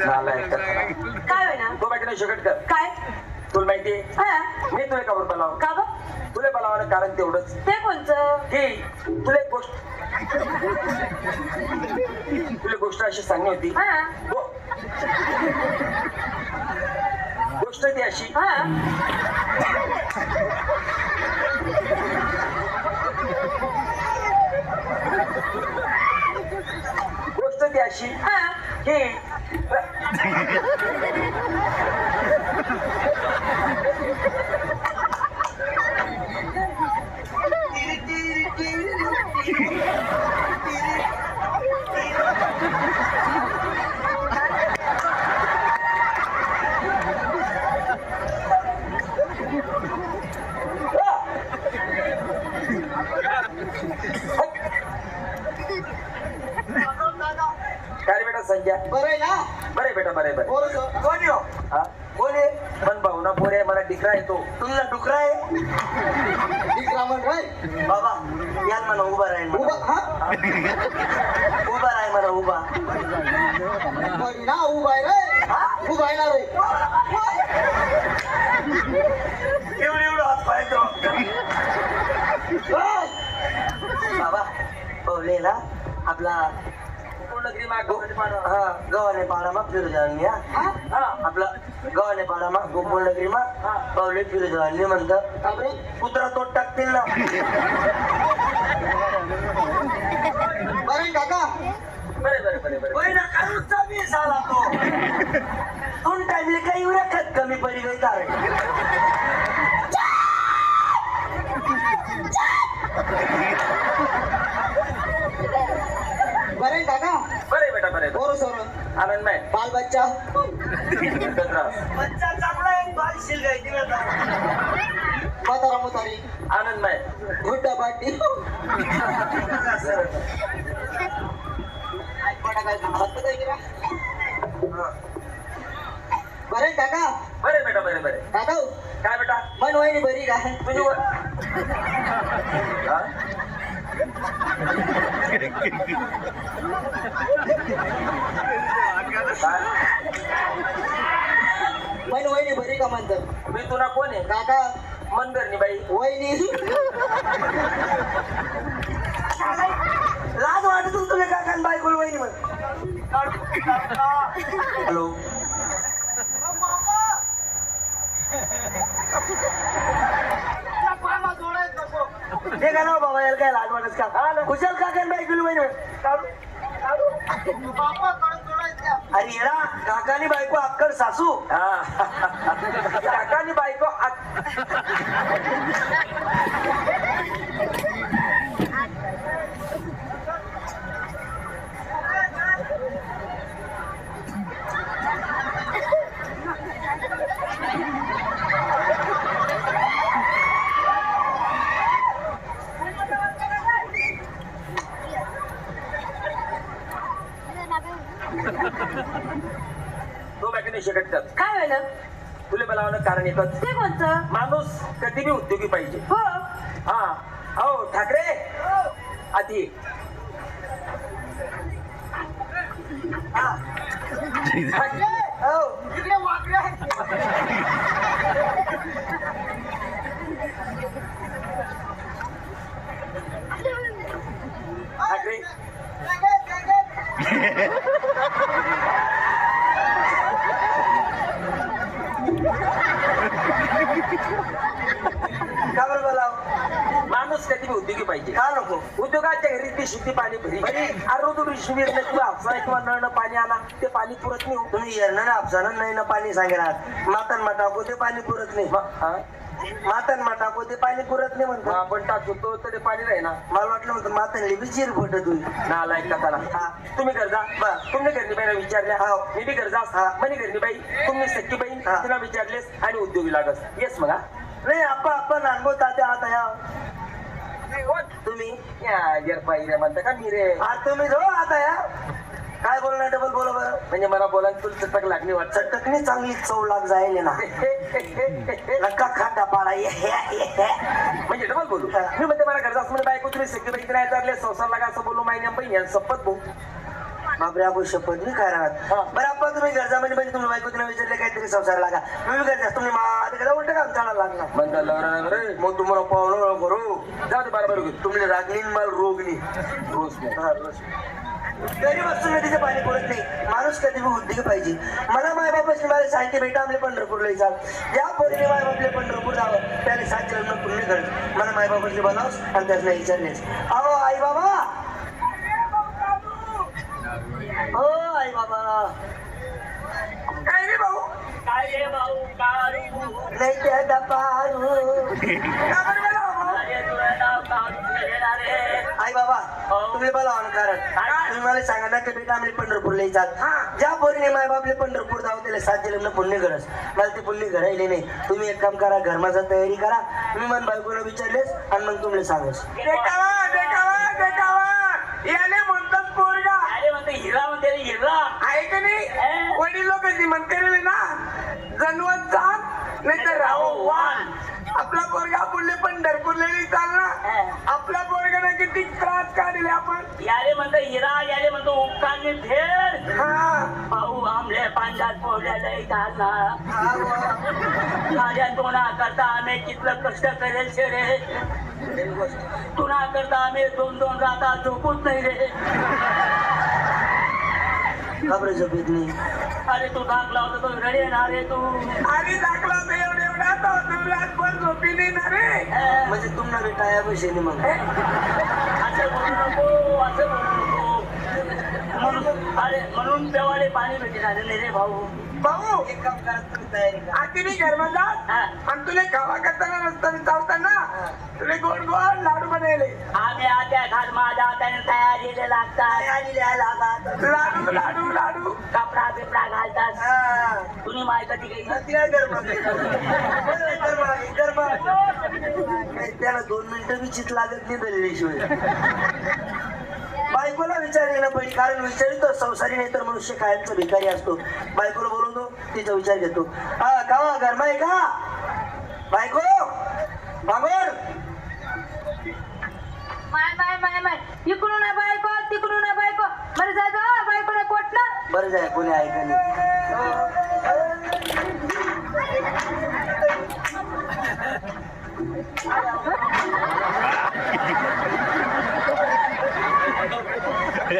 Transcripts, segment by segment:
काय होईना? तो बाकी नाही शकत कर. काय? तुला माहितीये हा. मी तुला कावर बोलाव का ग तुला बोलावं कारण तेवढंच. ते कोणचं? की तुला एक गोष्ट तुला गोष्ट अशी सांगली होती. हा. गो- गोष्ट ती अशी हा. गोष्ट ती अशी हा. की काय बेटा बरं ना? बरे बेटा बरे बरे. कोण हो? हा? कोण आहे पण भावना पोरे मला डिकरा येतो. तुला डुकरा आहे डिकरामन रे. बाबा यात म्हणा उभा राहील उभा हा? उभा राहील म्हणा उभा. ना उभा आहे रे. हा? उभा आहे ना रे. एवढं एवढं हात पाहायचो बाबा पवलेला आपला माग हा गव्हाने पाडामा फिरू जाणी हा? हा आपला गव्हाने पाडामा गोपूर्णगिरीमा पवले फिरू जाणी म्हणतं का बरं? कुत्रा तोड टाकतील ना. बरं काका. बरे बरे बरे बरे. पहिला कालूचा मी झाला तो. दोन टाइमले काही एवढ्या खत कमी पडी गई तारे बरं आहे काका बरे बेटा बरे पोरं सोरं आनंदमय बाल बच्चा. बच्चा चांगला आहे बाल शिलगाई दिला म्हातारा म्हातारी. आनंदमय. गुड्डा पाटी बरं काका? बरे बेटा बरे बरे काका काय बेटा? मन वहिनी बरी काय तुझी हा? काय? मन वहिनी बरी का म्हणतात मी तुला कोण आहे? काका. मनगरणी बाई. वहिनी. लाज वाटत होती तुला काकान बायकोल वहिनी म्हण हॅलो. ते का ना बाबा? याला काय लाज वाटत का? कुशल काकान बायकोल वहिनी काढू. अरे येडा काकानी बायको अक्कड सासू हा. काकानी बायको आत- तो बाकी नाही शकत त्यात. काय होईना तुला बोलावणं कारण एकच ते कोणचं माणूस कधी बी उद्योगी पाहिजे. हो. हा. हो ठाकरे. आधी. ठाकरे, हो. ठाकरे का बरं बोलाव माणूस कधी बी उद्योगी पाहिजे का नको उद्योगाच्या घरी ती शुद्धी पाणी भरी आरोग्य शिबिर किंवा हापसा किंवा नळणं पाणी आणा ते पाणी पुरत नाही हो. तुम्ही येणार ना नाही ना पाणी सांगणार मातन मा टाकू ते पाणी पुरत नाही हा? मातन मा टाकू ते पाणी पुरत नाही म्हणतो आपण टाकतो तो तर ते पाणी राही ना मला वाटलं म्हणतं मातन लिबी चिर फुटत होईल नालायक कथाला हा. तुम्ही गरजा बा. तुम्ही घरनी बाईला विचारल्या हो. मी बी गरजा हा. म्हणे घरनी बाई तुम्ही बहीण हा. तिला विचारलेस आणि उद्योगी लागस येस हा? नाही आपण आपण अनुभव तात्या आता या तुम्ही? या गिरपाई म्हणता का मी रे? आज तुम्ही जो आता या? काय बोलणार डबल बोला बरं? म्हणजे मला बोलायला तुला चटक लागली वाटत. चटकणी चांगली चव लाग जाईल ना. नका खाता पाडा म्हणजे डबल बोलू. मी म्हणते मला गरजा असं म्हणजे बायको तुम्ही बाई नाही विचारले संसार लागा असं बोलू माहिती बहीण यांचं सपत भाऊ. बापरे आपण शपथ नाही काय राहत बरं आपण तुम्ही गरजामध्ये म्हणजे तुम्ही बायको तिला विचारले काहीतरी संसार लागा. तुम्ही गरजा तुम्ही माझ्या उलट काम चालायला लागणार? म्हणता नाही बरं मग तुम्हाला पाहुणं करू. जाऊ दे बरोबर तुम्ही रागणी मला रोगणी रोज नाही. रोज. गरीब असून नदीचं पाणी पडत नाही. माणूस कधी बी उद्योग पाहिजे. मला माय बापाशी मला सांगते बेटा आपले पंढरपूरला जाल ज्या पोरीने माय बापले पंढरपूर जावं त्याने सात लग्न पुण्य करत मला माय बापाशी बोलावस आणि त्याला विचारलेस अहो आई बाबा हो आई बाबा. काय रे भाऊ? हो? आई बाबा तुम्ही बोला कारण. तुम्ही मला सांगा ना की बेटा आम्ही पंढरपूरला ज्या पोरीने माय बापले पंढरपूर जाऊ त्याला सात लग्न पुण्य गरज मला ते पुण्य घडायले नाही. तुम्ही एक काम करा घरमाचा तयारी करा. तुम्ही मन बायकोला विचारलेस आणि मग तुम्हाला सांगस देखावा देखावा देखावा याले म्हणतात पोरगा आहे का नाही श्रीमंत करेल ना जनवत जात नाही तर राहो वाण आपला पोरगा पुढले पंढरपूरला नाही चालला आपला पोरगा ना किती त्रास काढले आपण? याले म्हणतो हिरा याले म्हणतो उपकारने फेर हा. भाऊ आमले पांढऱ्यात पोहल्या लई घालना माझ्या तोना करता आम्ही कितलं कष्ट करेल शे रे तुना करता आम्ही दोन दोन राता झोपूच नाही रे. घाबरे झोपेत नाही. अरे तू धाकला होता तो रडे ना रे तू. आणि दाखला तर एवढे एवढा तो नवरात पण झोपी नाही ना रे. म्हणजे तुम्हाला बेटा या पैसे नाही मग असं बोलू नको असं बोलू नको. म्हणून अरे म्हणून देवाले पाणी भेटे झाले नाही रे भाऊ. भाऊ एक काम करा तुम्ही तयारी करा. आधी मी घरमा जात हा. आणि तुला खावा करताना रस्त्याने चालताना तुला गोड गोड लाडू बनवले. आम्ही आता घाल माझ्या त्याने तयारीले लागतात. लाडू लाडू लाडू. कपडा बिपडा घालतात. तुम्ही माय कधी गेली ती काय गरमा गरमा गरमा काही त्याला दोन मिनिटं बी चित लागत नाही दल्लेशिवाय बायकोला विचार ना पहिले कारण विचारितो संसारी नाही तर मनुष्य कायमचा भिकारी असतो. बायकोला बोलवतो तिचा विचार घेतो. हा कावा गरमा आहे का? बायको बाबर माय माय माय माय. इकडून बायको तिकडून बायको. बरं जायचं बायको नाही कोट ना बरं जाय कोणी ऐका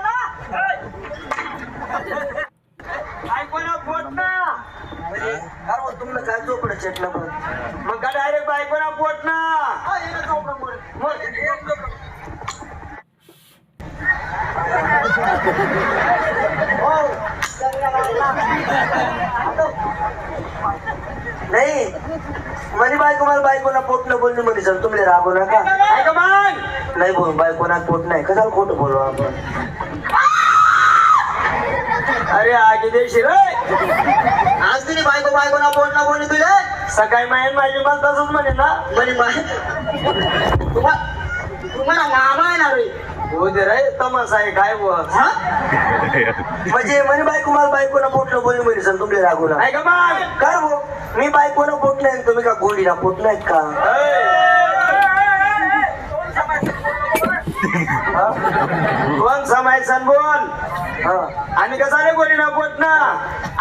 नाही बायकोला पोट ना म्हणजे अरे तुम्हाला काय चोपडं चटलं मग मग का डायरेक्ट बायकोला पोट ना नाही. माझी बायको मला बायकोना पोट न बोलली म्हणे सर तुम्ही रागू नका. नाही बोल बायकोना पोट नाही. कशाला खोटं बोलू आपण? अरे आगे देशील आज तिने बायको बायकोना पोट ना बोलली तुला सकाळी माहीत माझी मला तसंच म्हणे ना. म्हणे तुम्हाला मामा ना रे. हो दे रे तमाशा आहे काय बुवा हा? म्हणजे म्हणे बायको मला बायकोना पोट न बोलली म्हणे सर तुम्ही रागू नका ऐका मग काय भाऊ मी बायकोना पोट नाही आणि तुम्ही का गोडीला पोट नाहीत का कोण समायसन बोल हा आणि कसा रे कोणी ना पोटना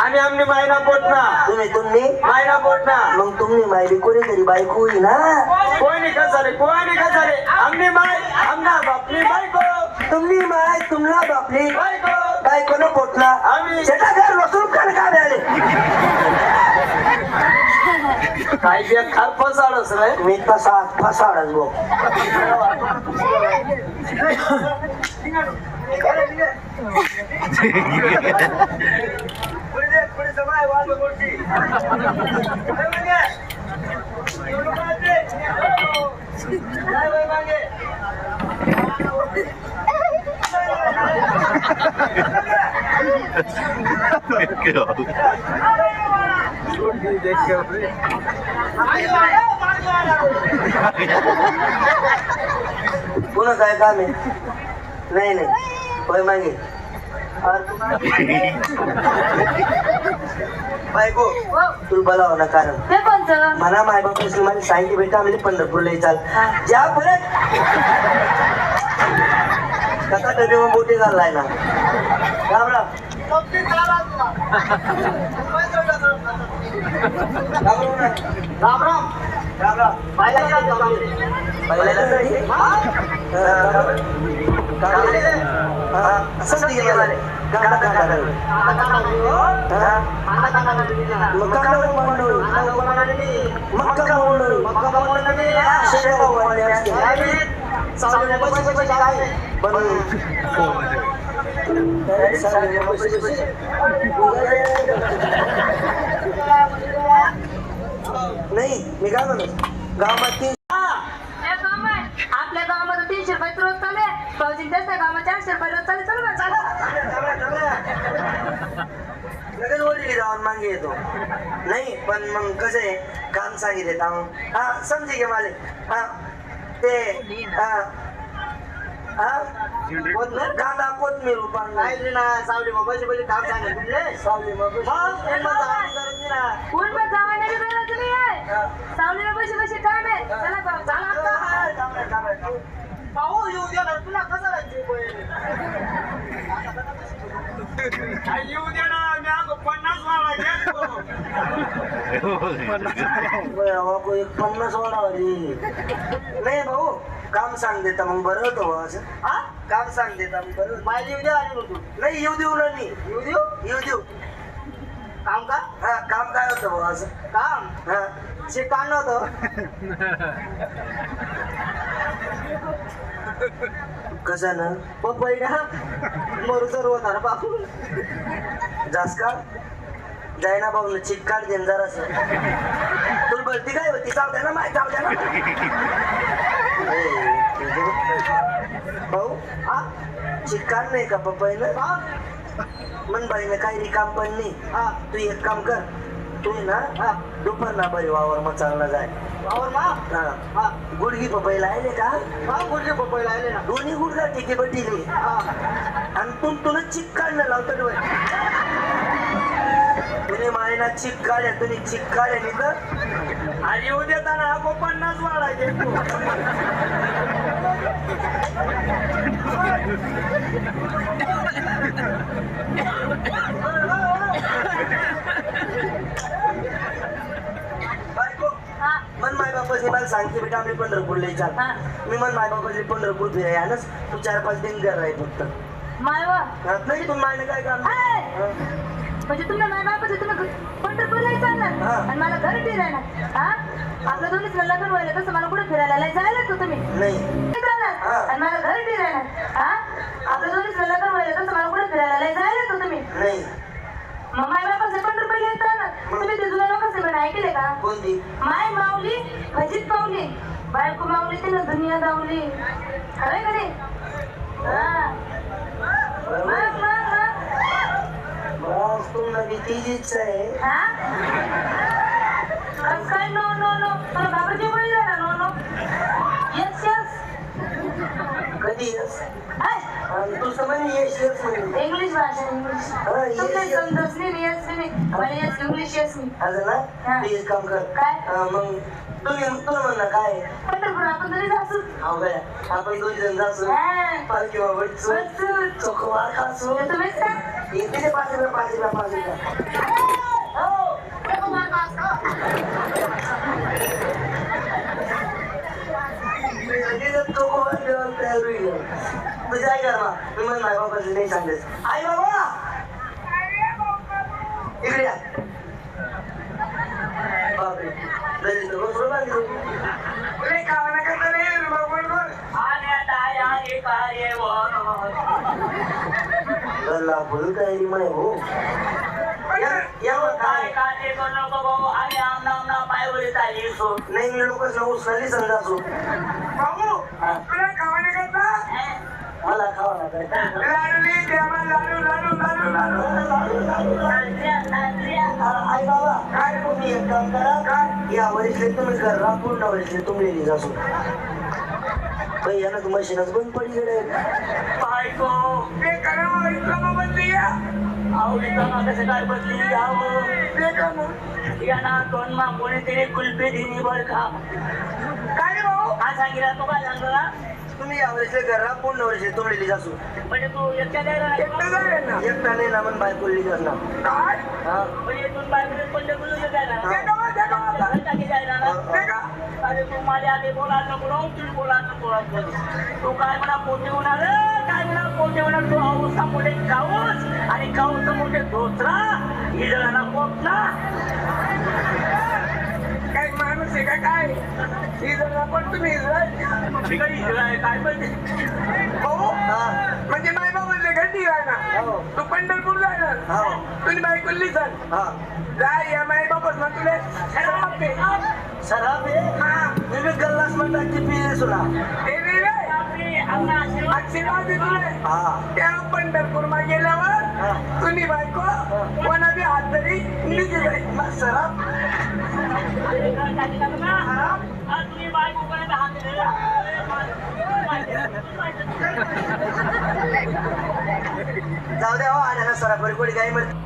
आणि आमने मायना पोटना तुम्ही तुम्ही? मायना पोटना मग तुम्ही मायली कोणी तरी बायको होई ना? कोणी कसा रे कोणी कसा रे आमने माय आमना बापनी बायको. तुम्ही माय तुम्हाला बापली बायको. बायको न पोटला आम्ही शेता घर बसून कर का आले. काय बी खार फसाडस रे? मी तसा फसाडच गो पुन्हा काय काम आहे? नाही नाही. होय मागे. बायको हो तुला बोलावं ना कारण. ते कोणचं मला माय बाप मला सांगितले बेटा आम्ही पंढरपूरला चाल. हा. ज्या परत. कसा डबे मग मोठे झालाय ना. राम राम राम राम राम राम पाहिलं का नाही. गेला. गाडा गाडा काय नाही मी काय म्हणतो गावात तीन ए गंमत, आपल्या गावामध्ये तीनशे रुपये रोज चालू आहे भाऊजी त्याच्या गावात चारशे रुपये रोज चालू चालू बा, चालू लगेच मागे येतो. नाही पण मग कसं? आहे काम सांगितले. हा समजे घे माले. हा ते हा हा कांदा कोथमीर उपान सावली मग पैसे पैसे काम सांगेल तुमले सावली मग? ऊन पण जावा नाही बरं तुम्ही सावलीला पैसे पैसे काम आहे. चला भाऊ, चला. आता. पाहू येऊ दे ना. तुला कसं येऊ ना मी अगं पन्नास वाला घेतो. एक पन्नास वाढावली नाही भाऊ काम सांग देता मग बरं होतं असं हा काम सांग देता मग बरं माझे माझी येऊ आली आणि नाही येऊ देऊ ना नाही येऊ देऊ येऊ देऊ काम का हा काम काय होतं भाऊ असं काम हा शे काम नव्हतं कसं ना पपई ना मरू सर्व होणार बापू जास का जायना भाऊ चिक काढ देन जरास. तुला बलती काय होती? जाऊ द्या ना माय जाऊ द्या ना. भाऊ हा चिक काढ नाही का पप्पाईनं? मन बाईनं काही रिकाम पण नाही. हा तू एक काम कर. तू आहे ना हा दुपार ना बरी वावर मग चांगला जाय. और मा हा गुडगी पपईला आहे का? हा गुडचे पपई लावले ना. दोन्ही गुडगा टिके बटीली. हा. आणि तू तुला चिक काढणं लावतो डोळे तुने मायना चिक काढ्या तुम्ही चिक काढ्या नाही तर आणि येऊ देताना हा बायको हा. मन माय मला सांगते बेटा आम्ही पंढरपूरला चाल हा. मी मन माय बापाची पंढरपूर फिराय आनच तू चार पाच दिन घर आहे फक्त. माय हा, नाही तू मायने काय काम. म्हणजे तुमच्या माय बापाचं तुम्ही पंढरपूरला चालणार. आणि मला घरी फिरायला. हा? आपलं दोन्हीच लग्न व्हायला तसं मला कुठे फिरायला? लय जायला का तुम्ही? नाही. हा. आणि मला घरी फिरायला. हा? आपलं दोन्हीच लग्न व्हायला तसं मला कुठे फिरायला? लय जायला का तुम्ही? नाही. मग माय बापाचे पंढरपूर घेत ना तुम्ही ते जुन्या लोकांचे पण ऐकले का? माय माऊली खजित पावली बायको माऊली तिनं दुनिया दावली खरंय का नाही? हा. तीच इच्छा आहे. हा? काय? नो नो नो तुला घाबरची गोळी झाला नो नो येस येस कधी? येस तू समज येस येस म्हणजे इंग्लिश भाषा इंग्लिश हा, yes, तुमचे yes. समजत नाही येस मला येस इंग्लिश येस नाही असं ना? हा. काम कर. काय? हा, मग तुम्ही तुला म्हणणं काय? आहे? पंढरपूर आपण तरी जासू अहो काय आपण दोन जण जासू हा. पालखी बाबाची बसू. चोखवा खासू. तुम्हीच येते ते पाच रुपये म्हणजे काय ना मी म्हणून आई बाबाचं नाही सांगायचं आई बाबा इकडे बापरे फुल काय हो. नाही मी लोक उसळली समजा असो बाबू तुला कावना करता मला खावा लागेल. लाडली देवा लाडू लाडू लाडू लाडू. आई बाबा काय? तुम्ही एक काम करा. काय? या वरीसले तुम्ही करा पूर्ण वरीसले तुम्ही जासो बाई यानं मशीनच बंद पडी गडे पाय बायको ते करा इस्लामाबाद या आवडीचा कसं काय बदली घ्यावं ते का मग? यांना दोन मा कोणीतरी कुल्फी दिली बर का? काय रे भाऊ? काय सांगितलं तू काय सांगतो ना तुम्ही यावर्षी घरला पूर्ण वर्षी तुमलेली जासू. म्हणजे तू एकट्या द्यायला? एकटं जाय ना एकटा नाही ना मग बायकोली करणार काय? हा. म्हणजे तू बायकोला पडले बोलू जायला ना? अरे तू माझ्या आधी बोला नको तुम्ही बोला नको तू काय म्हणा पोटे होणार? काय म्हणा पोटे होणार? तू अवस्था मोठे काऊस आणि काऊस मोठे धोत्रा? हिजळाला पोचला काय माणूस आहे का काय? इजरा पण तुम्ही बिघडी हिजळा काय म्हणते भाऊ हा. म्हणजे माय बाबाले घंटी राहणार हो. तू पंढरपूर जाणार. हो. तुम्ही बायकोली चाल. हा. जाय या माय बाबा ना तुला शराब आहे हा. मी गल्लास म्हणतात की पिये सुना आशीर्वाद हा पंढरपूर मा गेल्यावर. तुम्ही बायको कोणा बी हात तरी निघी जाईल. दिलेला. जाऊ द्या हो आल्याला सराफरी कोणी काही म्हणते